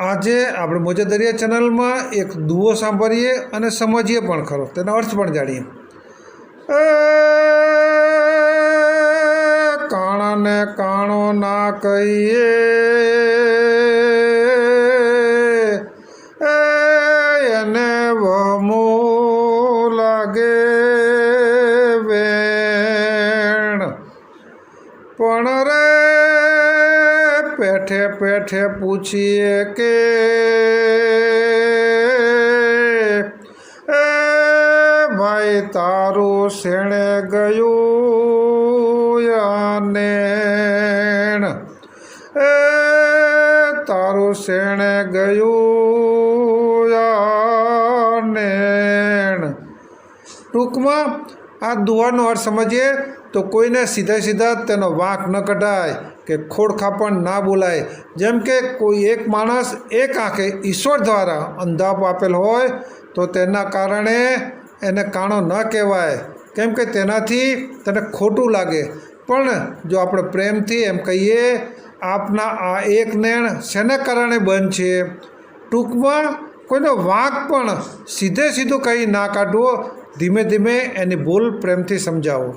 આજે આપણે મોજા દરિયા ચેનલમાં એક દુઓ સાંભળીએ અને સમજીએ પણ ખરો. તેનો અર્થ પણ જાણીએ. કાણને કાણો ના કહીએ. એને વમો લાગે વેણ. પણ રે પેઠે પેઠે પૂછીએ કે, એ ભાઈ તારું શેણે ગયું યાને? એ તારું શેણે ગયું યાને? ટૂંકમાં આ દુવાનો અર્થ સમજીએ તો કોઈને સીધા સીધા તેનો વાંક ન કઢાય કે ખોડખાપણ ના બોલાય. જેમ કે કોઈ એક માણસ એક આંખે ઈશ્વર દ્વારા અંધાપ આપેલ હોય તો તેના કારણે એને કાણો ન કહેવાય. કેમ કે તેનાથી તેને ખોટું લાગે. પણ જો આપણે પ્રેમથી એમ કહીએ, આપના આ એક નેણ શેના કારણે બંધ છે? ટૂંકમાં કોઈનો વાંક પણ સીધે સીધું કહી ના કાઢવો ધીમે ધીમે એની ભૂલ પ્રેમથી સમજાવો.